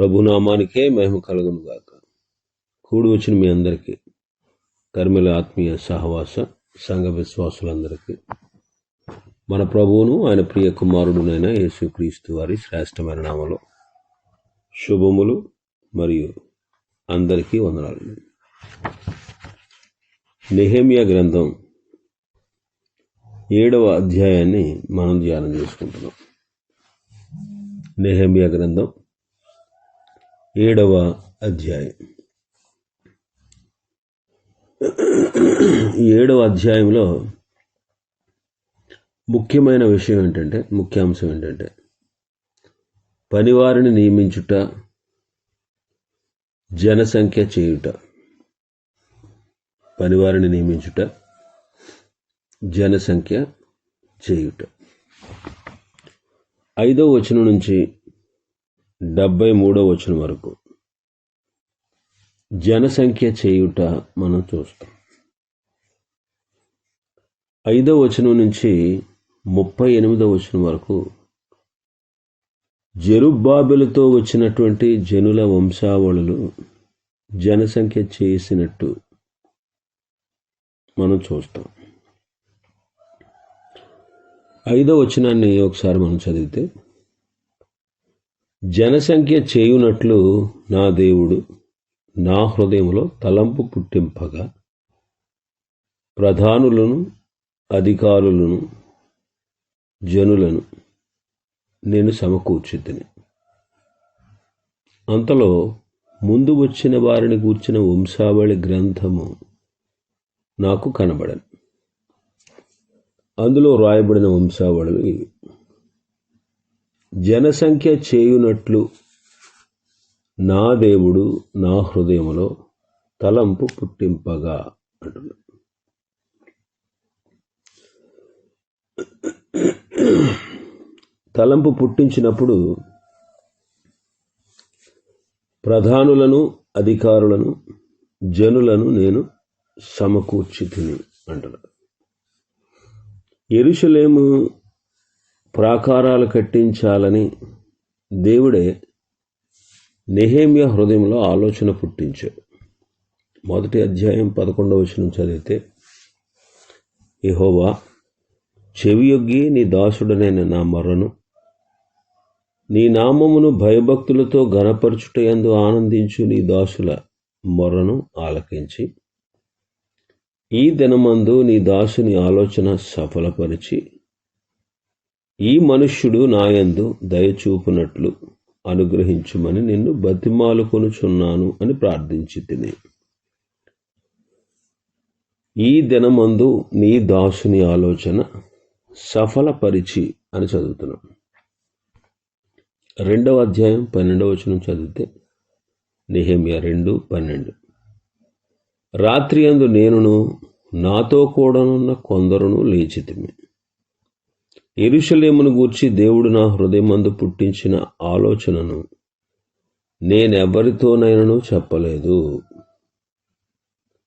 ప్రభునామానికే మహిమ కలుగును గాక కూడి వచ్చిన మీ అందరికీ కర్మల ఆత్మీయ సహవాస సంఘ విశ్వాసులందరికీ మన ప్రభువును ఆయన ప్రియ కుమారుడునైన యేసుక్రీస్తు వారి శ్రేష్టమైన నామలో శుభములు మరియు అందరికీ వందనాలు. నెహేమియా గ్రంథం ఏడవ అధ్యాయాన్ని మనం ధ్యానం చేసుకుంటున్నాం. నెహేమియా గ్రంథం ఏడవ అధ్యాయం. ఈ ఏడవ అధ్యాయంలో ముఖ్యమైన విషయం ఏంటంటే ముఖ్యాంశం ఏంటంటే పనివారిని నియమించుట జనసంఖ్య చేయుట. పనివారిని నియమించుట జనసంఖ్య చేయుట. ఐదో వచనం నుంచి డెబ్బై మూడో వచనం వరకు. జనసంఖ్య చేయుట మనం చూస్తాం. ఐదో వచనం నుంచి ముప్పై ఎనిమిదో వచనం వరకు జరుబాబులతో వచ్చినటువంటి జనుల వంశావళులు జనసంఖ్య చేసినట్టు మనం చూస్తాం. ఐదో వచనాన్ని ఒకసారి మనం చదివితే జనసంఖ్య చేయునట్లు నా దేవుడు నా హృదయంలో తలంపు పుట్టింపగా ప్రధానులను అధికారులను జనులను నేను సమకూర్చితిని. అంతలో ముందు వచ్చిన వారిని కూర్చిన వంశావళి గ్రంథము నాకు కనబడను. అందులో రాయబడిన వంశావళులు ఇవి. జనసంఖ్య చేయునట్లు నా దేవుడు నా హృదయములో తలంపు పుట్టింపగా అంటున్నాడు. తలంపు పుట్టించినప్పుడు ప్రధానులను అధికారులను జనులను నేను సమకూర్చి తిని అంటున్నాడు. ఎరుషలేము ప్రాకారాలు కట్టించాలని దేవుడే నెహేమియా హృదయంలో ఆలోచన పుట్టించాడు. మొదటి అధ్యాయం పదకొండవ వచనం చదివితే యహోవా చెవియొగ్గి నీ దాసుడనైన నా మర్రను నీ నామమును భయభక్తులతో ఘనపరచుటయందు ఆనందించు నీ దాసుల మొర్రను ఆలకించి ఈ దినమందు నీ దాసుని ఆలోచన సఫలపరిచి ఈ మనుష్యుడు నాయందు దయచూపునట్లు అనుగ్రహించుమని నిన్ను బతిమాలుకొనుచున్నాను అని ప్రార్థించి తిని. ఈ దినమందు నీ దాసుని ఆలోచన సఫలపరిచి అని చదువుతున్నాం. రెండవ అధ్యాయం పన్నెండవ వచనం చదివితే నిహేమియా రెండు పన్నెండు. రాత్రి అందు నేనును నాతో కూడానున్న కొందరును లేచితిమి. ఎరుషలేమును గూర్చి దేవుడు నా హృదయమందు పుట్టించిన ఆలోచనను నేనెవరితోనైనను చెప్పలేదు.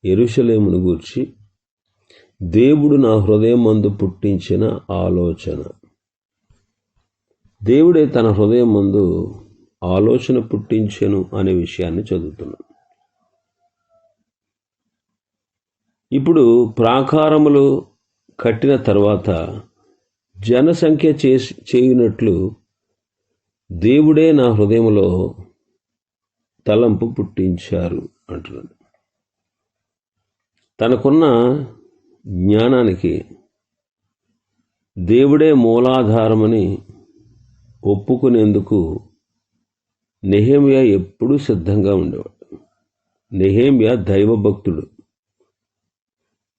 ఎరుషలేమును గూర్చి దేవుడు నా హృదయమందు పుట్టించిన ఆలోచన. దేవుడే తన హృదయం మందు ఆలోచన పుట్టించెను అనే విషయాన్ని చదువుతున్నాం. ఇప్పుడు ప్రాకారములు కట్టిన తర్వాత జనసంఖ్య చేసి చేయునట్లు దేవుడే నా హృదయంలో తలంపు పుట్టించారు అంటున్నాడు. తనకున్న జ్ఞానానికి దేవుడే మూలాధారమని ఒప్పుకునేందుకు నెహేమియా ఎప్పుడూ సిద్ధంగా ఉండేవాడు. నెహేమియా దైవభక్తుడు.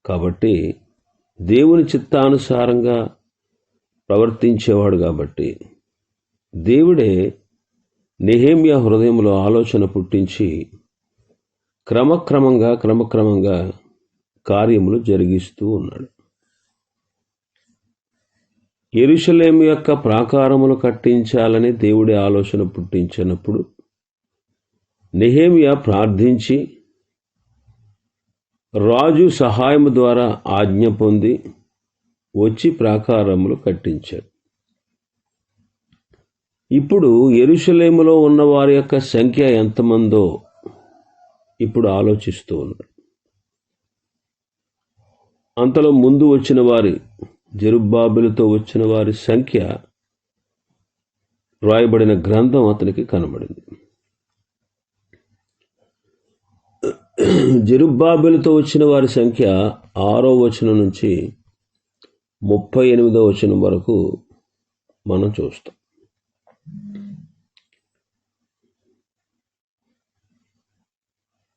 కాబట్టి దేవుని చిత్తానుసారంగా ప్రవర్తించేవాడు కాబట్టి. దేవుడే నెహేమియా హృదయంలో ఆలోచన పుట్టించి క్రమక్రమంగా క్రమక్రమంగా కార్యములు జరిగిస్తూ ఉన్నాడు. ఎరుషలేము యొక్క ప్రాకారములు కట్టించాలని దేవుడి ఆలోచన పుట్టించినప్పుడు నెహేమియా ప్రార్థించి రాజు సహాయం ద్వారా ఆజ్ఞ పొంది వచ్చి ప్రాకారములు కట్టించాడు. ఇప్పుడు ఎరుషలేములో ఉన్న వారి యొక్క సంఖ్య ఎంతమందో ఇప్పుడు ఆలోచిస్తూ ఉన్నారు అంతలో ముందు వచ్చిన వారి జరుబ్బాబులతో వచ్చిన వారి సంఖ్య రాయబడిన గ్రంథం అతనికి కనబడింది. జరుబ్బాబులతో వచ్చిన వారి సంఖ్య ఆరో వచనం నుంచి ముప్పై ఎనిమిదో వచనం వరకు మనం చూస్తాం.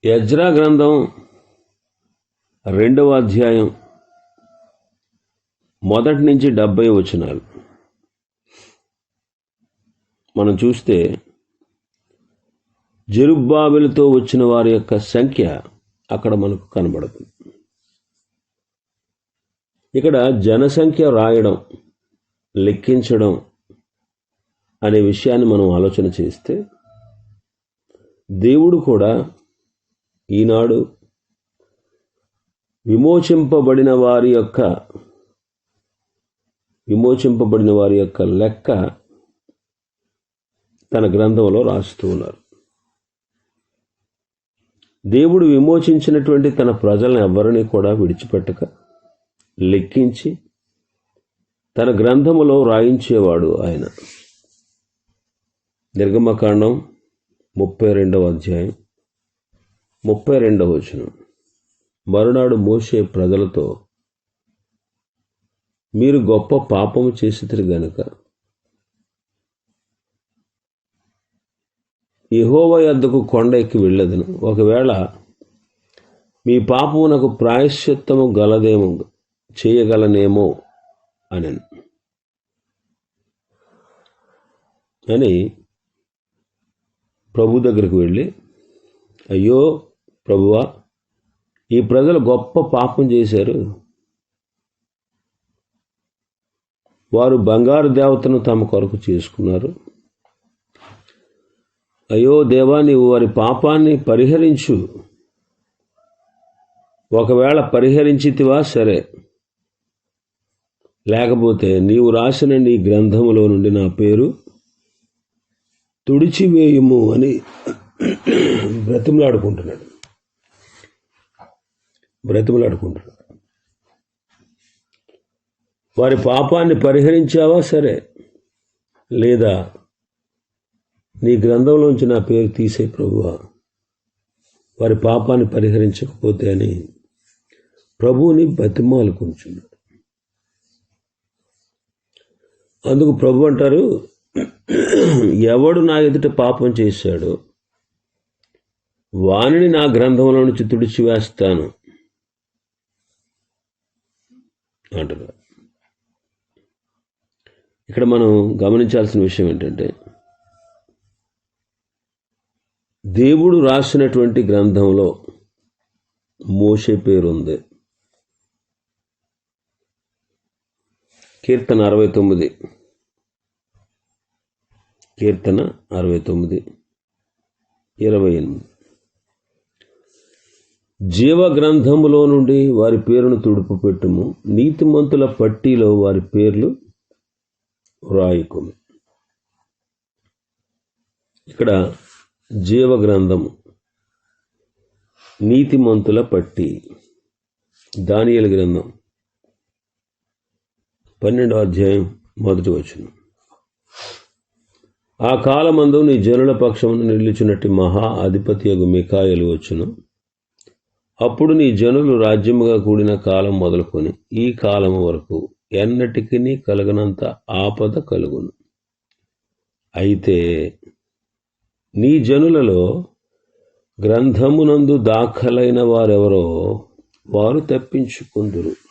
యజ్రా గ్రంథం రెండవ అధ్యాయం మొదటి నుంచి డెబ్బై వచనాలు. మనం చూస్తే జరుబ్బాబులతో వచ్చిన వారి యొక్క సంఖ్య అక్కడ మనకు కనబడుతుంది. ఇక్కడ జనసంఖ్య రాయడం లెక్కించడం అనే విషయాన్ని మనం ఆలోచన చేస్తే దేవుడు కూడా ఈనాడు విమోచింపబడిన వారి యొక్క విమోచింపబడిన వారి యొక్క లెక్క తన గ్రంథంలో రాస్తూ ఉన్నారు. దేవుడు విమోచించినటువంటి తన ప్రజలను ఎవరిని కూడా విడిచిపెట్టక లెక్కించి తన గ్రంథములో రాయించేవాడు ఆయన. నిర్గమకాండం ముప్పై రెండవ అధ్యాయం ముప్పై రెండవ వచనం. మరునాడు మోసే ప్రజలతో మీరు గొప్ప పాపము చేసిద్దరు గనుక యహోవ యొద్దకు కొండ ఎక్కి వెళ్ళదును. ఒకవేళ మీ పాపమునకు ప్రాయశ్చిత్తము గలదేమో చేయగలనేమో అనను అని ప్రభు దగ్గరికి వెళ్ళి అయ్యో ప్రభువా ఈ ప్రజలు గొప్ప పాపం చేశారు. వారు బంగారు దేవతను తమ కొరకు చేసుకున్నారు. అయ్యో దేవా నీవు వారి పాపాన్ని పరిహరించు. ఒకవేళ పరిహరించితివా సరే. లేకపోతే నీవు రాసిన నీ గ్రంథములో నుండి నా పేరు తుడిచివేయుము అని బ్రతిమలాడుకుంటున్నాడు. బ్రతిమలాడుకుంటున్నాడు. వారి పాపాన్ని పరిహరించావా? సరే. లేదా నీ గ్రంథంలోంచి నా పేరు తీసే ప్రభువా? వారి పాపాన్ని పరిహరించకపోతే అని ప్రభువుని బతిమాలుకుంటున్నాడు అందుకు ప్రభు అంటారు ఎవడు నా ఎదుట పాపం చేశాడో వానిని నా గ్రంథంలో నుంచి తుడిచివేస్తాను అంటున్నారు ఇక్కడ మనం గమనించాల్సిన విషయం ఏంటంటే దేవుడు రాసినటువంటి గ్రంథంలో మోసే పేరుంది. కీర్తన అరవై తొమ్మిది. కీర్తన అరవై తొమ్మిది ఇరవై ఎనిమిది. జీవ గ్రంథములో నుండి వారి పేరును తుడుపు పెట్టుము నీతిమంతుల పట్టీలో వారి పేర్లు వ్రాయకుము ఇక్కడ జీవ గ్రంథము నీతిమంతుల పట్టి దానియల గ్రంథం. పన్నెండో అధ్యాయం మొదటి వచనం. ఆ కాలమందు నీ జనుల పక్షమును నిలిచినట్టు మహా అధిపతి మికాయలు వచ్చును. అప్పుడు నీ జనులు రాజ్యముగా కూడిన కాలం మొదలుకొని ఈ కాలం వరకు ఎన్నటికి కలగనంత ఆపద కలుగును. అయితే నీ జనులలో గ్రంథమునందు దాఖలైన వారెవరో వారు తప్పించుకుందురు.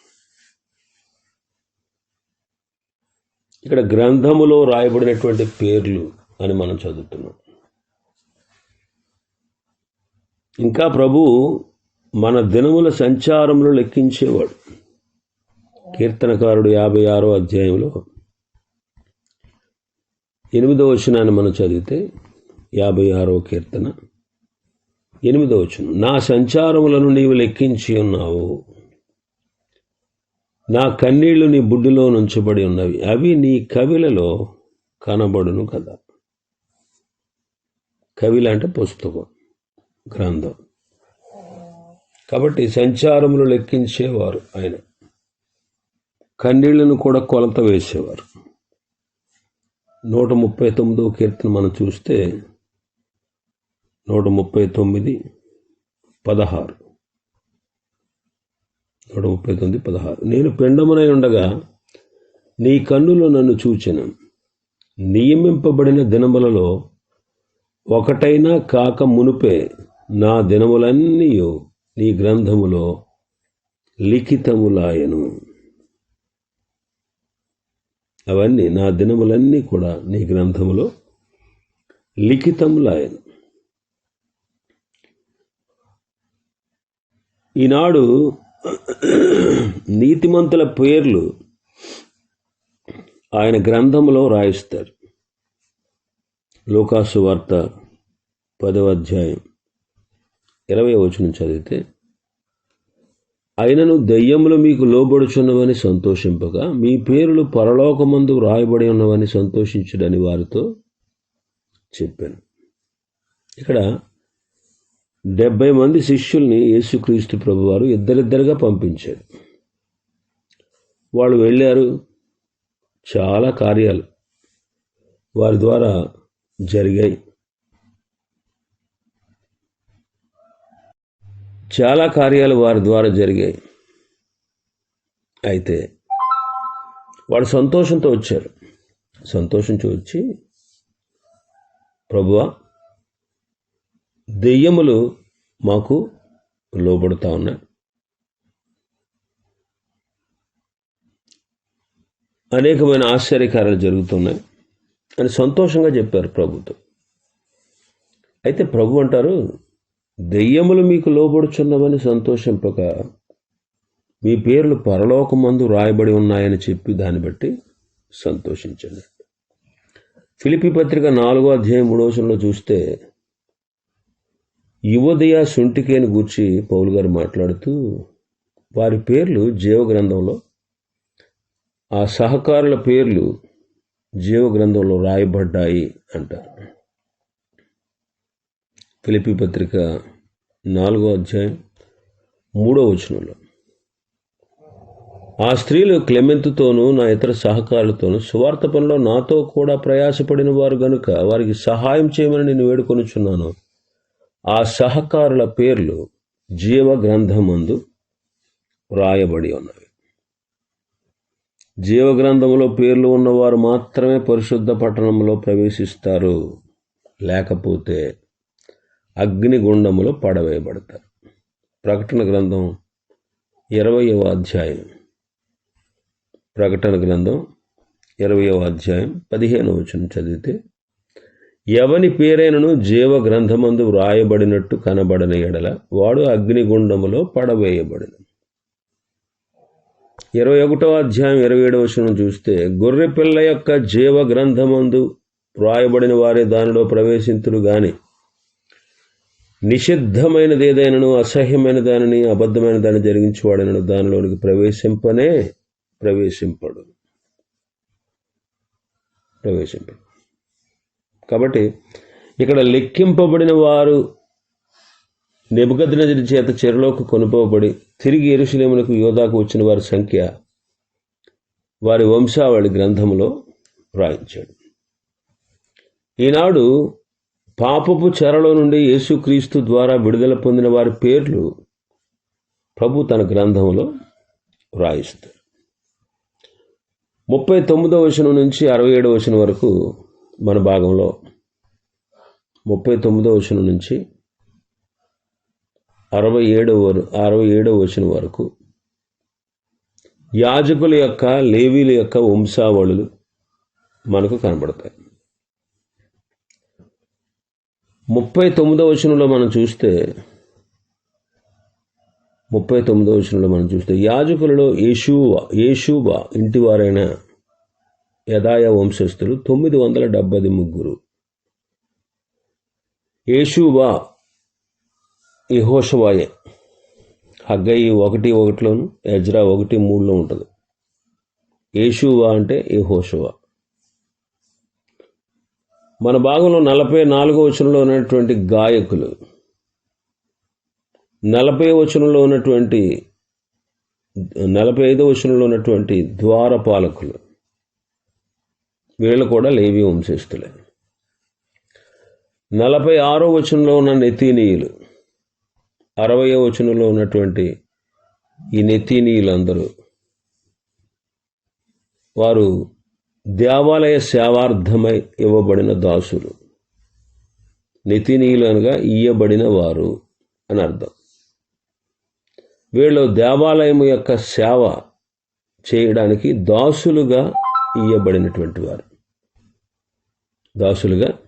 ఇక్కడ గ్రంథములో రాయబడినటువంటి పేర్లు అని మనం చదువుతున్నాం. ఇంకా ప్రభు మన దినముల సంచారంలో లెక్కించేవాడు. కీర్తనకారుడు యాభై ఆరో అధ్యాయంలో ఎనిమిదో వచనాన్ని మనం చదివితే యాభై ఆరో కీర్తన. ఎనిమిదో వచనం నా సంచారములను నీవు లెక్కించి ఉన్నావు. నా కన్నీళ్ళు నీ బుడ్డిలో నుంచబడి ఉన్నవి. అవి నీ కవిలలో కనబడును కదా. కవిల అంటే పుస్తకం గ్రంథం. కాబట్టి సంచారములు లెక్కించేవారు ఆయన. కన్నీళ్ళను కూడా కొలత వేసేవారు. నూట ముప్పై తొమ్మిదో కీర్తన మనం చూస్తే నూట ముప్పై తొమ్మిది పదహారు. నూట ముప్పై తొమ్మిది పదహారు. నేను పిండమునై ఉండగా నీ కన్నులో నన్ను చూచెను. నియమింపబడిన దినములలో ఒకటైనా కాక మునుపే నా దినములన్నీ నీ గ్రంథములో లిఖితములాయను. అవన్నీ నా దినములన్నీ కూడా నీ గ్రంథములో లిఖితములాయను. ఈనాడు నీతిమంతుల పేర్లు ఆయన గ్రంథంలో రాయిస్తారు. లోకాసు వార్త పదవ అధ్యాయం ఇరవై వచనం చదివితే అయినను దెయ్యములు మీకు లోబడుచున్నవని సంతోషింపగా మీ పేర్లు పరలోకమందు రాయబడి ఉన్నవని సంతోషించుడని వారితో చెప్పాను. ఇక్కడ డెబ్బై మంది శిష్యుల్ని యేసుక్రీస్తు ప్రభువారు ఇద్దరిద్దరుగా పంపించారు. వాళ్ళు వెళ్ళారు. చాలా కార్యాలు వారి ద్వారా జరిగాయి. చాలా కార్యాలు వారి ద్వారా జరిగాయి. అయితే వాడు సంతోషంతో వచ్చారు సంతోషించి వచ్చి ప్రభువా దెయ్యములు మాకు లోబడుతూ ఉన్నాయి అనేకమైన ఆశ్చర్యకారాలు జరుగుతున్నాయి అని సంతోషంగా చెప్పారు ప్రభుతో. అయితే ప్రభు అంటారు దెయ్యములు మీకు లోబడుచున్నామని సంతోషింపక మీ పేర్లు పరలోకమందు రాయబడి ఉన్నాయని చెప్పి దాన్ని బట్టి సంతోషించండి. ఫిలిపి పత్రిక నాలుగో అధ్యాయం మూడవసంలో చూస్తే యువదయ సుంటికేని గూర్చి పౌలు గారు మాట్లాడుతూ వారి పేర్లు జీవగ్రంథంలో ఆ సహకారుల పేర్లు జీవగ్రంథంలో రాయబడ్డాయి అంటారు. ఫిలిపి పత్రిక నాలుగో అధ్యాయం మూడో వచనంలో ఆ స్త్రీలు క్లెమెంతుతోనూ నా ఇతర సహకారులతోనూ సువార్త పనిలో నాతో కూడా ప్రయాసపడిన వారు గనుక వారికి సహాయం చేయమని నేను వేడుకొనుచున్నాను. ఆ సహకారుల పేర్లు జీవ గ్రంథమందు వ్రాయబడి ఉన్నవి. జీవగ్రంథంలో పేర్లు ఉన్నవారు మాత్రమే పరిశుద్ధ పట్టణంలో ప్రవేశిస్తారు. లేకపోతే అగ్నిగుండములో పడవేయబడతారు. ప్రకటన గ్రంథం ఇరవయవ అధ్యాయం. ప్రకటన గ్రంథం ఇరవయవ అధ్యాయం పదిహేను వచనం చదివితే ఎవని పేరైనను జీవ గ్రంథమందు వ్రాయబడినట్టు కనబడిన ఎడల వాడు అగ్నిగుండములో పడవేయబడిన. ఇరవై ఒకటో అధ్యాయం ఇరవై ఏడవ వచనం చూస్తే గొర్రె పిల్ల యొక్క జీవ గ్రంథమందు వ్రాయబడిన వారే దానిలో ప్రవేశింతురు గాని నిషిద్ధమైనది ఏదైనాను అసహ్యమైన దానిని అబద్ధమైన దాన్ని జరిగించేవాడైనను దానిలోనికి ప్రవేశింపనే ప్రవేశింపడు. ప్రవేశింపడు. కాబట్టి ఇక్కడ లెక్కింపబడిన వారు నెబుగద్నజరి చేత చెరలోకి కొనుపోబడి తిరిగి ఎరుశలేమునకు యోధాకు వచ్చిన వారి సంఖ్య వారి వంశావళి గ్రంథంలో వ్రాయించాడు. ఈనాడు పాపపు చెరలో నుండి యేసుక్రీస్తు ద్వారా విడుదల పొందిన వారి పేర్లు ప్రభు తన గ్రంథంలో వ్రాయిస్తారు. ముప్పై తొమ్మిదవ వచనం నుంచి అరవై ఏడవ వచనం వరకు మన భాగంలో ముప్పై తొమ్మిదవ వచనం నుంచి అరవై ఏడవ అరవై ఏడవ వచనం వరకు యాజకుల యొక్క లేవీల యొక్క వంశావళులు మనకు కనబడతాయి. ముప్పై తొమ్మిదవ వచనంలో మనం చూస్తే ముప్పై తొమ్మిదవ వచనంలో మనం చూస్తే యాజకులలో యేషూవా యేషూబా ఇంటివారైన యదాయ వంశస్థులు తొమ్మిది వందల డెబ్బై ముగ్గురు. యేషువా యహోషవాయే. హగ్గయి ఒకటి ఒకటిలోను ఎజ్రా ఒకటి మూడులో ఉంటుంది. యేషువా అంటే యహోషవా. మన భాగంలో నలభై నాలుగో వచనంలో ఉన్నటువంటి గాయకులు. నలభై వచనంలో ఉన్నటువంటి నలభై ఐదో వచనంలో ఉన్నటువంటి ద్వారపాలకులు. వీళ్ళు కూడా లేవి వంశస్థులే. నలభై ఆరో వచనంలో ఉన్న నెతీనీయులు అరవయో వచనంలో ఉన్నటువంటి ఈ నెతీనీయులందరూ వారు దేవాలయ సేవార్థమై ఇవ్వబడిన దాసులు. నితినీయులు అనగా ఇయ్యబడిన వారు అని అర్థం. వీళ్ళు దేవాలయం యొక్క సేవ చేయడానికి దాసులుగా ఇయ్యబడినటువంటి వారు. దాసులుగా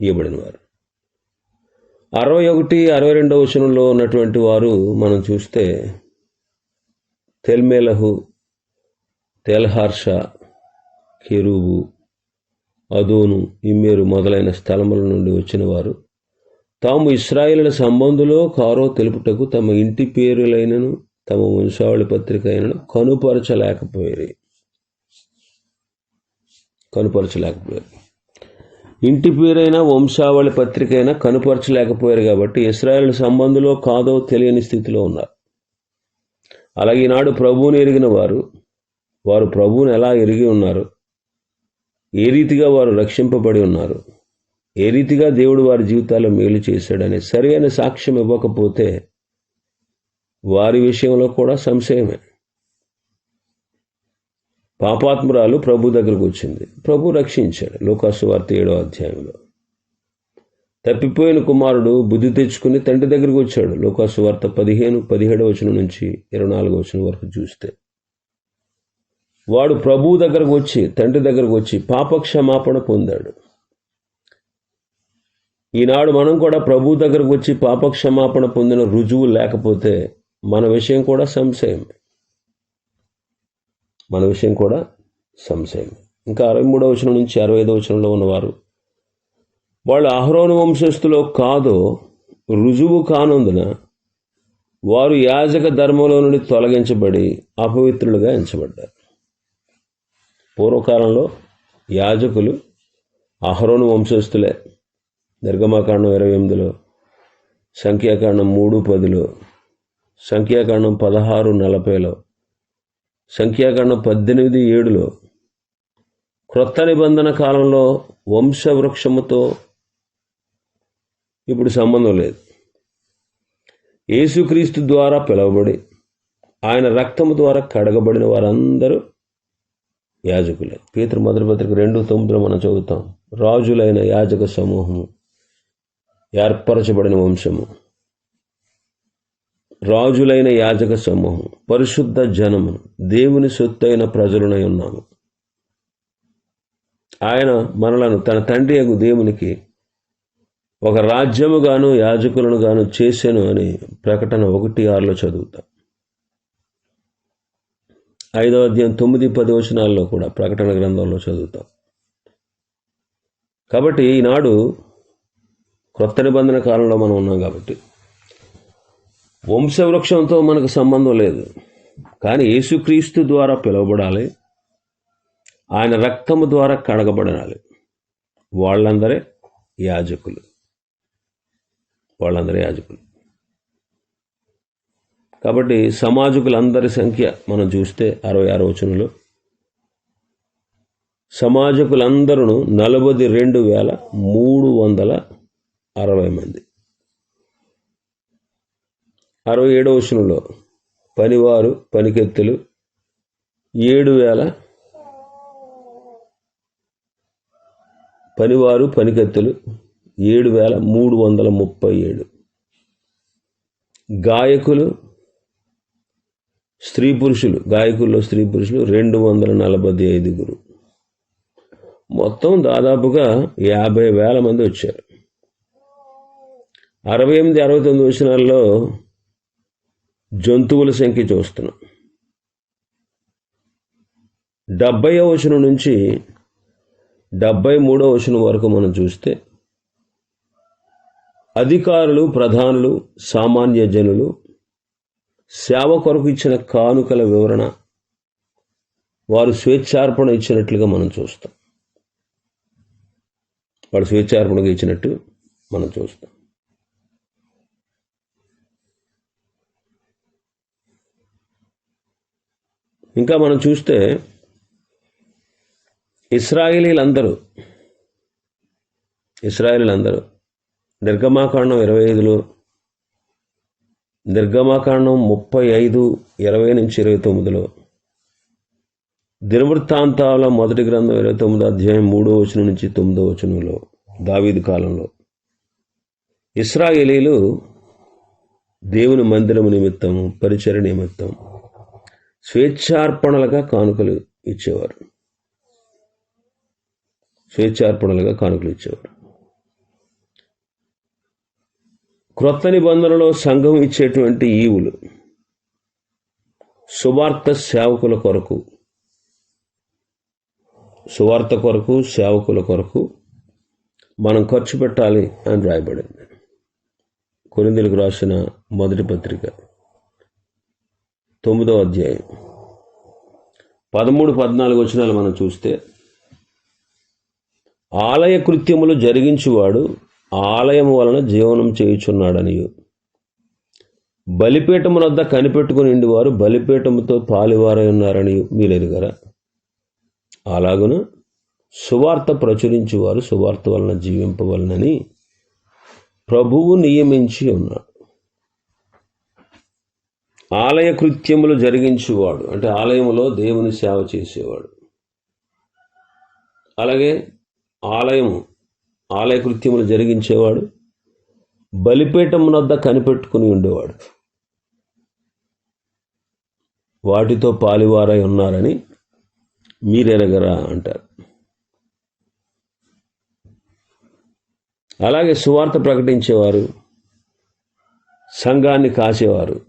ఇయ్యబడిన వారు. అరవై ఒకటి అరవై రెండవ వచనంలో ఉన్నటువంటి వారు మనం చూస్తే తెల్మేలహు తెల్హార్ష కెరూబు అదోను ఇమ్మేరు మొదలైన స్థలముల నుండి వచ్చిన వారు. తాము ఇస్రాయేలుల సంబంధులో కారో తెలుపుటకు తమ ఇంటి పేరులైనను తమ వంశావళి పత్రిక అయినను కనుపరచలేకపోయారు. కనుపరచలేకపోయారు. ఇంటి పేరైనా వంశావళి పత్రిక అయినా కనుపరచలేకపోయారు కాబట్టి ఇస్రాయల్ సంబంధులో కాదో తెలియని స్థితిలో ఉన్నారు. అలాగే ఈనాడు ప్రభువుని ఎరిగిన వారు వారు ప్రభువుని ఎలా ఎరిగి ఉన్నారు? ఏ రీతిగా వారు రక్షింపబడి ఉన్నారు? ఏ రీతిగా దేవుడు వారి జీవితాల్లో మేలు చేశాడని సరైన సాక్ష్యం ఇవ్వకపోతే వారి విషయంలో కూడా సంశయమే. పాపాత్మురాలు ప్రభు దగ్గరకు వచ్చింది. ప్రభు రక్షించాడు. లోకాసు వార్త ఏడో అధ్యాయంలో. తప్పిపోయిన కుమారుడు బుద్ధి తెచ్చుకుని తండ్రి దగ్గరకు వచ్చాడు. లోకాసు వార్త పదిహేను పదిహేడవ వచనం నుంచి ఇరవై నాలుగో వచనం వరకు చూస్తే. వాడు ప్రభువు దగ్గరకు వచ్చి తండ్రి దగ్గరకు వచ్చి పాపక్షమాపణ పొందాడు. ఈనాడు మనం కూడా ప్రభు దగ్గరకు వచ్చి పాపక్షమాపణ పొందిన రుజువు లేకపోతే మన విషయం కూడా సంశయం మన విషయం కూడా సంశయం. ఇంకా అరవై మూడవ వచనం నుంచి అరవై ఐదవ వచనంలో ఉన్నవారు వాళ్ళు అహరోను వంశస్థులో కాదో రుజువు కానందున వారు యాజక ధర్మంలో నుండి తొలగించబడి అపవిత్రులుగా ఎంచబడ్డారు. పూర్వకాలంలో యాజకులు అహరోను వంశస్థులే. నిర్గమాకాండం ఇరవై ఎనిమిదిలో సంఖ్యాకాండం మూడు పదిలో సంఖ్యాకాండం పదహారు నలభైలో సంఖ్యాకాండం పద్దెనిమిది ఏడులో క్రొత్త నిబంధన కాలంలో వంశవృక్షముతో ఇప్పుడు సంబంధం లేదు. యేసుక్రీస్తు ద్వారా పిలువబడి ఆయన రక్తము ద్వారా కడగబడిన వారందరూ యాజకులే. పేతురు మధురపత్రిక రెండు తొమ్మిదిలో మనం చదువుతాం. రాజులైన యాజక సమూహము ఏర్పరచబడిన వంశము. రాజులైన యాజక సమూహం పరిశుద్ధ జనము దేవుని సొత్తైన ప్రజలనై ఉన్నాము. ఆయన మనలను తన తండ్రి దేవునికి ఒక రాజ్యముగాను యాజకులను గాను చేశాను అని ప్రకటన ఒకటి ఆరులో చదువుతాం. ఐదవ అధ్యాయం తొమ్మిది పది వచనాల్లో కూడా ప్రకటన గ్రంథంలో చదువుతాం. కాబట్టి ఈనాడు క్రొత్త నిబంధన కాలంలో మనం ఉన్నాం కాబట్టి వంశవృక్షంతో మనకు సంబంధం లేదు. కానీ యేసుక్రీస్తు ద్వారా పిలువబడాలి. ఆయన రక్తము ద్వారా కడగబడాలి. వాళ్ళందరే యాజకులు. వాళ్ళందరే యాజకులు. కాబట్టి సమాజకులందరి సంఖ్య మనం చూస్తే అరవై ఆరు వచనంలో సమాజకులందరూ నలభై రెండు వేల మూడు వందల అరవై మంది. అరవై ఏడవ వచనంలో పనివారు పనికెత్తులు ఏడు వేల పనివారు పనికెత్తులు ఏడు వేల మూడు వందల ముప్పై ఏడు. గాయకులు స్త్రీ పురుషులు గాయకుల్లో స్త్రీ పురుషులు రెండు వందల నలభై ఐదుగురు మొత్తం దాదాపుగా యాభై వేల మంది వచ్చారు. అరవై ఎనిమిది అరవై తొమ్మిది వచనాల్లో జంతువుల సంఖ్య చూస్తున్నాం. డెబ్బై వచనం నుంచి డెబ్బై మూడో వచనం వరకు మనం చూస్తే అధికారులు ప్రధానులు సామాన్య జనులు సేవ కొరకు ఇచ్చిన కానుకల వివరణ వారు స్వేచ్ఛార్పణ ఇచ్చినట్లుగా మనం చూస్తాం. వాడు స్వేచ్ఛార్పణగా ఇచ్చినట్టు మనం చూస్తాం. ఇంకా మనం చూస్తే ఇస్రాయేలీలందరూ ఇస్రాయేలీలందరూ నిర్గమాకాండం ఇరవై ఐదులో నిర్గమాకాండం ముప్పై ఐదు ఇరవై నుంచి ఇరవై తొమ్మిదిలో దినవృత్తాంతాల మొదటి గ్రంథం ఇరవై తొమ్మిదో అధ్యాయం మూడో వచనం నుంచి తొమ్మిదో వచనంలో దావీదు కాలంలో. ఇస్రాయేలీలు దేవుని మందిరము నిమిత్తం పరిచర నిమిత్తం స్వేచ్ఛార్పణలుగా కానుకలు ఇచ్చేవారు. స్వేచ్ఛార్పణలుగా కానుకలు ఇచ్చేవారు. క్రొత్త నిబంధనలో సంఘం ఇచ్చేటువంటి ఈవులు సువార్త సేవకుల కొరకు సువార్త కొరకు సేవకుల కొరకు మనం ఖర్చు పెట్టాలి అని రాయబడింది. కొరిందులకు రాసిన మొదటి పత్రిక. తొమ్మిదో అధ్యాయం. పదమూడు పద్నాలుగు వచనాలు మనం చూస్తే ఆలయ కృత్యములు జరిగించువాడు ఆలయం వలన జీవనం చేయుచున్నాడని బలిపీఠమునద్ద కనిపెట్టుకుని వారు బలిపీఠముతో పాలివారై ఉన్నారని మీరు ఎరుగరా అలాగున సువార్త ప్రచురించువారు సువార్త వలన జీవింపవలనని ప్రభువు నియమించి ఉన్నాడు ఆలయ కృత్యములు జరిగించేవాడు. అంటే ఆలయంలో దేవుని సేవ చేసేవాడు. అలాగే ఆలయము ఆలయ కృత్యములు జరిగించేవాడు. బలిపీఠం వద్ద కనిపెట్టుకుని ఉండేవాడు. వాటితో పాలివారై ఉన్నారని మీరెరగరా అంటారు. అలాగే సువార్త ప్రకటించేవారు సంఘాన్ని కాసేవారు.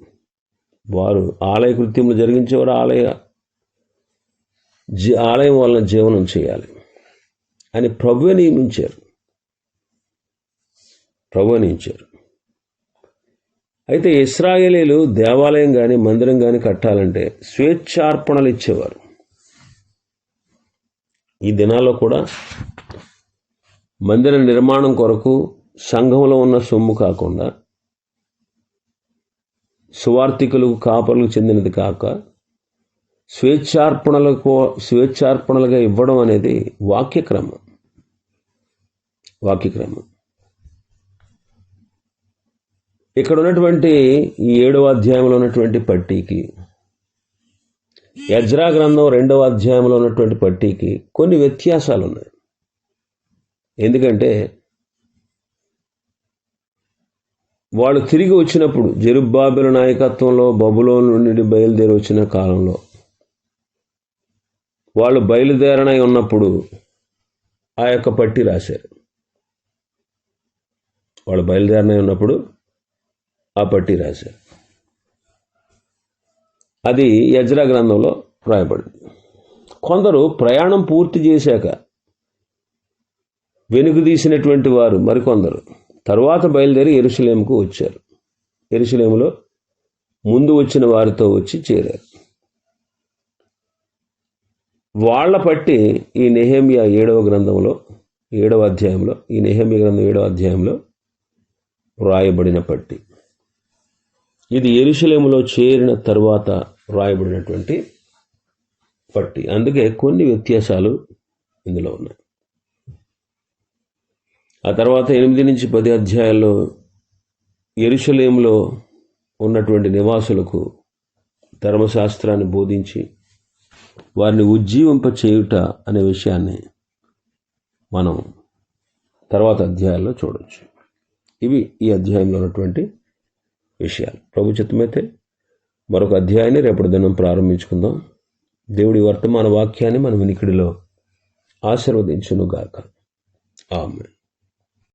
వారు ఆలయ కృత్యములు జరిగించేవారు ఆలయ జీ ఆలయం వలన జీవనం చేయాలి. అని ప్రభువే నియమించారు. ప్రభు నియమించారు. అయితే ఇస్రాయేలీలు దేవాలయం కానీ మందిరం కానీ కట్టాలంటే స్వేచ్ఛార్పణలు ఇచ్చేవారు. ఈ దినాల్లో కూడా మందిర నిర్మాణం కొరకు సంఘంలో ఉన్న సొమ్ము కాకుండా సువార్థికులకు కాపర్లకు చెందినది కాక స్వేచ్ఛార్పణలకు స్వేచ్ఛార్పణలుగా ఇవ్వడం అనేది వాక్యక్రమం. వాక్యక్రమం. ఇక్కడ ఉన్నటువంటి ఈ ఏడవ అధ్యాయంలో ఉన్నటువంటి పట్టీకి యజ్రా గ్రంథం రెండవ అధ్యాయంలో ఉన్నటువంటి పట్టీకి కొన్ని వ్యత్యాసాలు ఉన్నాయి ఎందుకంటే వాళ్ళు తిరిగి వచ్చినప్పుడు జరుబ్బాబెల నాయకత్వంలో బబులో నుండి బయలుదేరి వచ్చిన కాలంలో వాళ్ళు బయలుదేరనై ఉన్నప్పుడు ఆ యొక్క పట్టి రాశారు. వాళ్ళు బయలుదేరనై ఉన్నప్పుడు ఆ పట్టి రాశారు. అది యజ్రా గ్రంథంలో రాయబడింది. కొందరు ప్రయాణం పూర్తి చేశాక వెనుకు తీసినటువంటి వారు మరికొందరు. తరువాత బయలుదేరి ఎరుసలేముకు వచ్చారు. ఎరుసలేములో ముందు వచ్చిన వారితో వచ్చి చేరారు. వాళ్ళ పట్టి ఈ నెహేమియా ఏడవ గ్రంథంలో ఏడవ అధ్యాయంలో ఈ నెహేమియా గ్రంథం ఏడవ అధ్యాయంలో వ్రాయబడిన పట్టి. ఇది ఎరుసలేములో చేరిన తర్వాత వ్రాయబడినటువంటి పట్టి. అందుకే కొన్ని వ్యత్యాసాలు ఇందులో ఉన్నాయి. ఆ తర్వాత ఎనిమిది నుంచి పది అధ్యాయాల్లో ఎరుషలేంలో ఉన్నటువంటి నివాసులకు ధర్మశాస్త్రాన్ని బోధించి వారిని ఉజ్జీవింప చేయుట అనే విషయాన్ని మనం తర్వాత అధ్యాయాల్లో చూడవచ్చు ఇవి ఈ అధ్యాయంలో ఉన్నటువంటి విషయాలు. ప్రభు చిత్తమైతే మరొక అధ్యాయాన్ని రేపటి దినం ప్రారంభించుకుందాం. దేవుడి వర్తమాన వాక్యాన్ని మన వినికిడిలో ఆశీర్వదించునుగాక. ఆమె